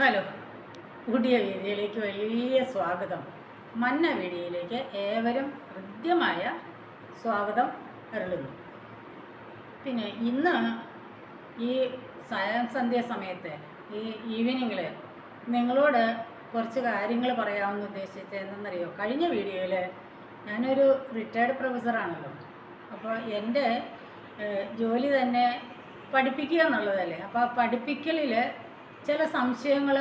Hello. പുതിയ വീഡിയോയിലേക്ക് വലിയ സ്വാഗതം. മന്ന വീഡിയോയിലേക്ക് ഏവരും ഹൃദ്യമായ സ്വാഗതം അരുളുന്നു. പിന്നെ ഇന്ന് ഈ സന്ധ്യ സമയത്ത് ഈ ഈവനിങ്ങിൽ നിങ്ങളോട് കുറച്ച് കാര്യങ്ങൾ പറയാമെന്ന് ഉദ്ദേശിച്ചത് എന്തെന്നറിയോ കഴിഞ്ഞ വീഡിയോയിൽ ഞാനൊരു റിട്ടയർഡ് പ്രൊഫസറാണല്ലോ അപ്പോൾ എന്റെ ജോലി തന്നെ പഠിപ്പിക്കുക എന്നുള്ളതല്ലേ? അപ്പോൾ ആ പഠിപ്പിക്കലിൽ ചില സംശയങ്ങൾ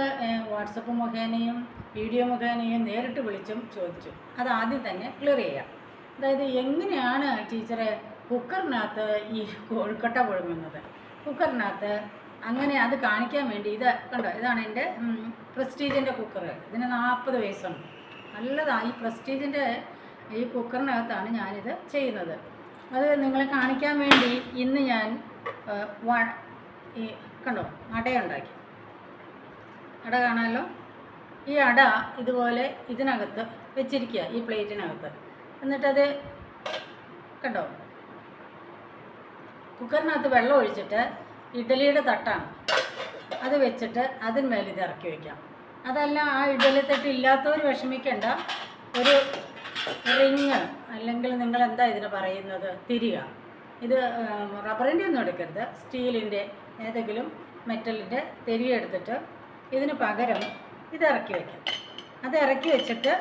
വാട്സപ്പ് മുഖേനയും വീഡിയോ മുഖേനയും നേരിട്ട് വിളിച്ചും ചോദിച്ചു. അത് ആദ്യം തന്നെ ക്ലിയർ ചെയ്യാം. അതായത് എങ്ങനെയാണ് ടീച്ചറെ കുക്കറിനകത്ത് ഈ കോഴിക്കട്ട പുഴുങ്ങുന്നത്? കുക്കറിനകത്ത് അങ്ങനെ അത് കാണിക്കാൻ വേണ്ടി ഇത് കണ്ടോ? ഇതാണ് എന്റെ പ്രസ്റ്റീജിന്റെ കുക്കർ. ഇതിന് നാൽപ്പത് വയസ്സുണ്ട്. നല്ലതാണ് ഈ പ്രസ്റ്റീജിന്റെ ഈ കുക്കറിനകത്താണ് ഞാനിത് ചെയ്യുന്നത്. അത് നിങ്ങളെ കാണിക്കാൻ വേണ്ടി ഇന്ന് ഞാൻ ഈ കണ്ടോ? അടയുണ്ടാക്കി അട കാണാമല്ലോ ഈ അട ഇതുപോലെ ഇതിനകത്ത് വെച്ചിരിക്കുക ഈ പ്ലേറ്റിനകത്ത്. എന്നിട്ടത് കണ്ടോ? കുക്കറിനകത്ത് വെള്ളം ഒഴിച്ചിട്ട് ഇഡ്ഡലിയുടെ തട്ടാണ്. അത് വെച്ചിട്ട് അതിന്മേൽ ഇത് ഇറക്കി വയ്ക്കാം അതല്ല ആ ഇഡ്ഡലി തട്ട് ഇല്ലാത്തവർ വിഷമിക്കേണ്ട. ഒരു റിങ് അല്ലെങ്കിൽ നിങ്ങൾ എന്താ ഇതിന് പറയുന്നത്? തിരിക. ഇത് റബ്ബറിന്റെ ഒന്നും എടുക്കരുത്. സ്റ്റീലിന്റെ ഏതെങ്കിലും മെറ്റലിന്റെ തിരികെ എടുത്തിട്ട് ഇതിന് പകരം ഇത് ഇറക്കി വയ്ക്കാം അത് ഇറക്കി വെച്ചിട്ട്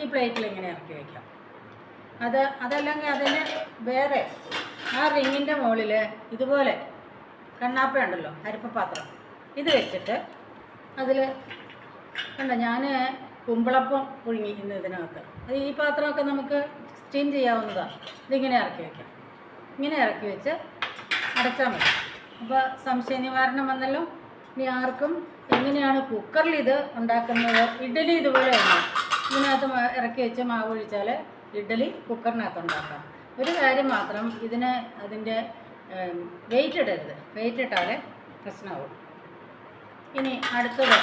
ഈ പ്ലേറ്റിൽ ഇങ്ങനെ ഇറക്കി വയ്ക്കാം അത് അതല്ലെങ്കിൽ അതിന് വേറെ ആ റിങ്ങിന്റെ മുകളിൽ ഇതുപോലെ കണ്ണാപ്പ ഉണ്ടല്ലോ അരിപ്പപാത്രം. ഇത് വെച്ചിട്ട് അതിൽ കണ്ട ഞാൻ കുമ്പളപ്പം പുഴുങ്ങി ഇന്ന് ഇതിനകത്ത്. അത് ഈ പാത്രമൊക്കെ നമുക്ക് സ്റ്റീം ചെയ്യാവുന്നതാണ് ഇതിങ്ങനെ ഇറക്കി വയ്ക്കാം ഇങ്ങനെ ഇറക്കി വെച്ച് അടച്ചാൽ മതി. അപ്പോൾ സംശയ നിവാരണം വന്നല്ലോ. ഇനി ആർക്കും എങ്ങനെയാണ് കുക്കറിൽ ഇത് ഉണ്ടാക്കുന്നത്. ഇഡ്ഡലി തന്നെ. ഇതിനകത്ത് ഇറക്കി വെച്ച് മാവ് ഒഴിച്ചാൽ ഇഡ്ഡലി കുക്കറിനകത്ത് ഉണ്ടാക്കാം. ഒരു കാര്യം മാത്രം ഇതിന് അതിന്റെ വെയിറ്റ് ഇടരുത്. വെയിറ്റ് ഇട്ടാലേ പ്രശ്നമാവും ഇനി അടുത്തത്.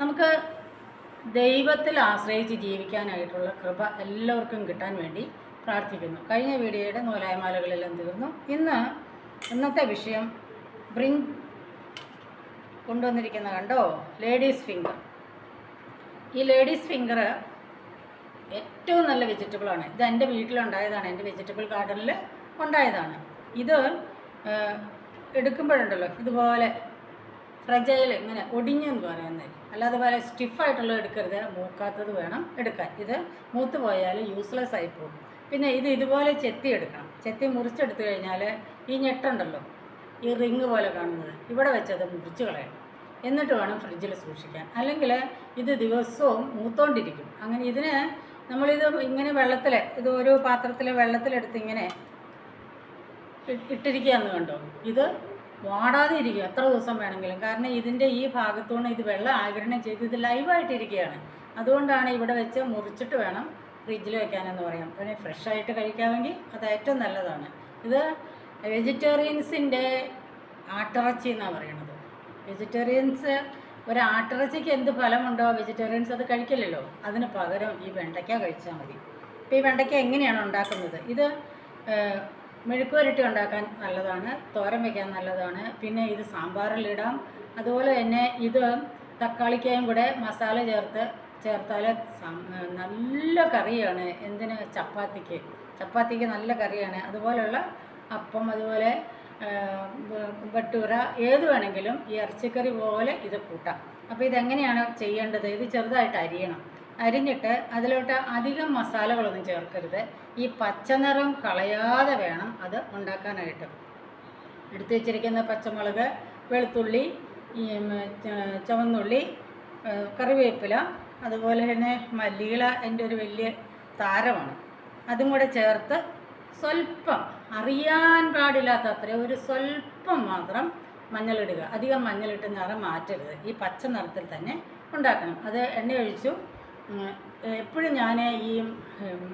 നമുക്ക് ദൈവത്തിൽ ആശ്രയിച്ച് ജീവിക്കാനായിട്ടുള്ള കൃപ എല്ലാവർക്കും കിട്ടാൻ വേണ്ടി പ്രാർത്ഥിക്കുന്നു. കഴിഞ്ഞ വീഡിയോയുടെ നൂലായ്മാലകളെല്ലാം തീർന്നു. ഇന്ന് ഇന്നത്തെ വിഷയം ബ്രിങ് കൊണ്ടുവന്നിരിക്കുന്ന കണ്ടോ? ലേഡീസ് ഫിംഗർ ഈ ലേഡീസ് ഫിംഗർ ഏറ്റവും നല്ല വെജിറ്റബിളാണ് ഇത് എന്റെ വീട്ടിലുണ്ടായതാണ്. എന്റെ വെജിറ്റബിൾ ഗാർഡനിൽ ഉണ്ടായതാണ്. ഇത് എടുക്കുമ്പോഴുണ്ടല്ലോ ഇതുപോലെ ഫ്രജൈൽ ഇങ്ങനെ ഒടിഞ്ഞെന്ന് പറയുന്നത്. അല്ലാതെ പോലെ സ്റ്റിഫായിട്ടുള്ളത് എടുക്കരുത്. മൂക്കാത്തത് വേണം എടുക്കാൻ. ഇത് മൂത്ത് പോയാൽ യൂസ്ലെസ് ആയി പോകും. പിന്നെ ഇത് ഇതുപോലെ ചെത്തി എടുക്കണം. ചെത്തി മുറിച്ചെടുത്തു കഴിഞ്ഞാൽ ഈ ഞെട്ടുണ്ടല്ലോ. ഈ റിങ് പോലെ കാണുന്നത്. ഇവിടെ വെച്ചത് മുറിച്ച് കളയണം. എന്നിട്ട് വേണം ഫ്രിഡ്ജിൽ സൂക്ഷിക്കാൻ. അല്ലെങ്കിൽ ഇത് ദിവസവും മൂത്തോണ്ടിരിക്കും. അങ്ങനെ ഇതിന് നമ്മളിത് ഇങ്ങനെ വെള്ളത്തിൽ ഇത് ഒരു പാത്രത്തിൽ വെള്ളത്തിലെടുത്ത് ഇങ്ങനെ ഇട്ടിരിക്കുക ഇട്ടിരിക്കുകയെന്ന് കണ്ടോ? ഇത് വാടാതെ ഇരിക്കും. എത്ര ദിവസം വേണമെങ്കിലും. കാരണം ഇതിന്റെ ഈ ഭാഗത്തുനിന്ന് ഇത് വെള്ളം ആഗിരണം ചെയ്ത് ഇത് ലൈവായിട്ടിരിക്കുകയാണ് അതുകൊണ്ടാണ് ഇവിടെ വെച്ച് മുറിച്ചിട്ട് വേണം ഫ്രിഡ്ജിൽ വെക്കാനെന്ന് പറയാം പിന്നെ ഫ്രഷായിട്ട് കഴിക്കാമെങ്കിൽ അത് ഏറ്റവും നല്ലതാണ്. ഇത് വെജിറ്റേറിയൻസിന്റെ ആട്ടിറച്ചി എന്നാണ് പറയണത്. വെജിറ്റേറിയൻസ് ഒരു ആട്ടിറച്ചിക്ക് എന്ത് ഫലമുണ്ടോ? വെജിറ്റേറിയൻസ് അത് കഴിക്കില്ലല്ലോ. അതിന് പകരം ഈ വെണ്ടയ്ക്ക കഴിച്ചാൽ മതി. ഇപ്പോൾ ഈ വെണ്ടയ്ക്ക എങ്ങനെയാണ് ഉണ്ടാക്കുന്നത്? ഇത് മെഴുക്കുവരട്ടി ഉണ്ടാക്കാൻ നല്ലതാണ് തോരൻ വയ്ക്കാൻ നല്ലതാണ് പിന്നെ ഇത് സാമ്പാറിലിടാം. അതുപോലെ തന്നെ ഇത് തക്കാളിക്കായും കൂടെ മസാല ചേർത്ത് ചേർത്താൽ നല്ല കറിയാണ്. എന്തിന്? ചപ്പാത്തിക്ക്. ചപ്പാത്തിക്ക് നല്ല കറിയാണ്. അതുപോലുള്ള അപ്പം അതുപോലെ ബട്ടൂര ഏത് വേണമെങ്കിലും ഈ ഇറച്ചിക്കറി പോലെ ഇത് കൂട്ടാം. അപ്പോൾ ഇതെങ്ങനെയാണ് ചെയ്യേണ്ടത്? ഇത് ചെറുതായിട്ട് അരിയണം. അരിഞ്ഞിട്ട് അതിലോട്ട് അധികം മസാലകളൊന്നും ചേർക്കരുത്. ഈ പച്ചനിറം കളയാതെ വേണം അത് ഉണ്ടാക്കാനായിട്ട്. എടുത്തു വെച്ചിരിക്കുന്ന പച്ചമുളക് വെളുത്തുള്ളി ചുവന്നുള്ളി കറിവേപ്പില അതുപോലെ തന്നെ മല്ലിയില എന്റെ ഒരു വലിയ താരമാണ്. അതും കൂടെ ചേർത്ത് സ്വല്പം. അറിയാൻ പാടില്ലാത്ത അത്ര ഒരു സ്വല്പം മാത്രം മഞ്ഞളിടുക. അധികം മഞ്ഞളിട്ട് നിറം മാറ്റരുത്. ഈ പച്ച നിറത്തിൽ തന്നെ ഉണ്ടാക്കണം. അത് എണ്ണ ഒഴിച്ചു. എപ്പോഴും ഞാൻ ഈ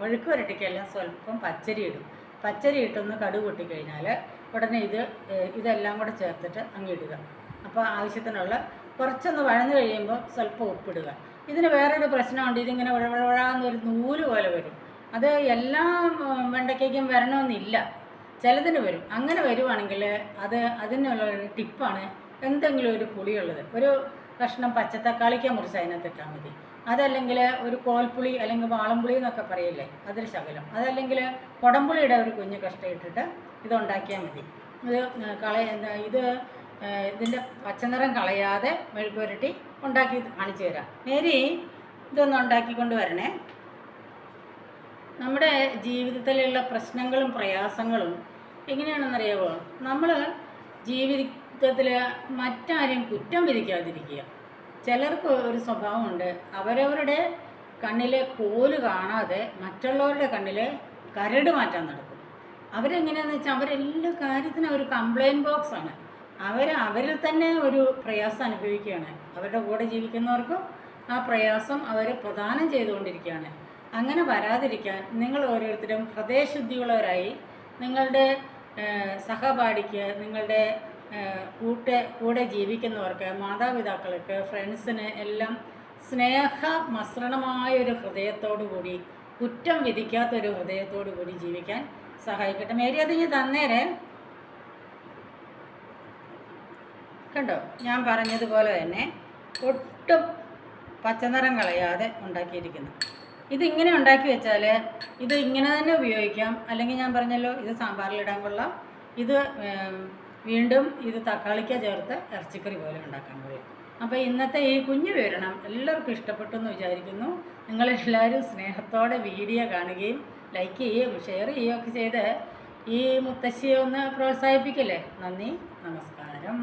മെഴുക്ക് വരട്ടിക്കെല്ലാം സ്വല്പം പച്ചരി ഇടും. പച്ചരി ഇട്ടൊന്ന് കടുക് പൊട്ടിക്കഴിഞ്ഞാൽ ഉടനെ ഇത് ഇതെല്ലാം കൂടെ ചേർത്തിട്ട് അങ്ങിടുക അപ്പോൾ ആവശ്യത്തിനുള്ള കുറച്ചൊന്ന് വഴന്നു കഴിയുമ്പോൾ സ്വല്പം ഉപ്പിടുക. ഇതിന് വേറൊരു പ്രശ്നമുണ്ട്. ഇതിങ്ങനെ വഴവഴാന്നൊരു നൂൽ പോലെ വരും. അത് എല്ലാ വെണ്ടയ്ക്കും വരണമെന്നില്ല. ചിലതിന് വരും. അങ്ങനെ വരുവാണെങ്കിൽ അത് അതിനുള്ള ഒരു ടിപ്പാണ് എന്തെങ്കിലും ഒരു പുളിയുള്ളത്. ഒരു കഷ്ണം പച്ചത്തക്കാളിക്ക മുറിച്ച് അതിനകത്തിട്ടാൽ മതി. അതല്ലെങ്കിൽ ഒരു കോൽപ്പുളി അല്ലെങ്കിൽ വാളംപുളി എന്നൊക്കെ പറയില്ലേ അതൊരു ശകലം. അതല്ലെങ്കിൽ കുടംപുളിയുടെ ഒരു കുഞ്ഞു കഷ്ടം ഇട്ടിട്ട് ഇത് ഉണ്ടാക്കിയാൽ മതി. ഇത് കളയ ഇത് ഇതിന്റെ പച്ചനിറം കളയാതെ മെഴുക്കുരട്ടി ഉണ്ടാക്കി കാണിച്ചു തരാം. നേരി ഇതൊന്ന് ഉണ്ടാക്കിക്കൊണ്ട് വരണേ. നമ്മുടെ ജീവിതത്തിലുള്ള പ്രശ്നങ്ങളും പ്രയാസങ്ങളും എങ്ങനെയാണെന്നറിയാമോ നമ്മൾ ജീവിതത്തിൽ മറ്റാരെയും കുറ്റം വിധിക്കാതിരിക്കുക. ചിലർക്ക് ഒരു സ്വഭാവമുണ്ട്. അവരവരുടെ കണ്ണിലെ കോൽ കാണാതെ മറ്റുള്ളവരുടെ കണ്ണിൽ കരട് മാറ്റാൻ നടക്കും. അവരെങ്ങനെയാണെന്ന് വെച്ചാൽ അവരെല്ലാ കാര്യത്തിനും ഒരു കംപ്ലൈന്റ് ബോക്സാണ് അവർ അവരിൽ തന്നെ ഒരു പ്രയാസം അനുഭവിക്കുകയാണ്. അവരുടെ കൂടെ ജീവിക്കുന്നവർക്കും ആ പ്രയാസം അവർ പ്രദാനം ചെയ്തുകൊണ്ടിരിക്കുകയാണ്. അങ്ങനെ വരാതിരിക്കാൻ നിങ്ങൾ ഓരോരുത്തരും ഹൃദയശുദ്ധിയുള്ളവരായി നിങ്ങളുടെ സഹപാഠിക്ക് നിങ്ങളുടെ കൂട്ട് കൂടെ ജീവിക്കുന്നവർക്ക് മാതാപിതാക്കൾക്ക് ഫ്രണ്ട്സിന് എല്ലാം സ്നേഹ മസൃണമായ ഒരു ഹൃദയത്തോടു കൂടി കുറ്റം വിധിക്കാത്ത ഒരു ഹൃദയത്തോടു കൂടി ജീവിക്കാൻ സഹായിക്കട്ടെ. മേരി അത് ഇനി തന്നേരെ. കണ്ടോ? ഞാൻ പറഞ്ഞതുപോലെ തന്നെ ഒട്ടും പച്ചനിറം കളയാതെ ഉണ്ടാക്കിയിരിക്കുന്നു. ഇതിങ്ങനെ ഉണ്ടാക്കി വെച്ചാൽ ഇത് ഇങ്ങനെ തന്നെ ഉപയോഗിക്കാം. അല്ലെങ്കിൽ ഞാൻ പറഞ്ഞല്ലോ ഇത് സാമ്പാറിലിടാൻ കൊള്ളാം. ഇത് വീണ്ടും ഇത് തക്കാളിക്ക ചേർത്ത് ഇറച്ചിക്കറി പോലെ ഉണ്ടാക്കാൻ കഴിയും അപ്പോൾ ഇന്നത്തെ ഈ കുഞ്ഞു വിവരണം എല്ലാവർക്കും ഇഷ്ടപ്പെട്ടു എന്ന് വിചാരിക്കുന്നു. നിങ്ങളെല്ലാവരും സ്നേഹത്തോടെ വീഡിയോ കാണുകയും ലൈക്ക് ചെയ്യുകയും ഷെയർ ചെയ്യുകയും ഒക്കെ ചെയ്ത് ഈ മുത്തശ്ശിയെ ഒന്ന് പ്രോത്സാഹിപ്പിക്കല്ലേ? നന്ദി നമസ്കാരം.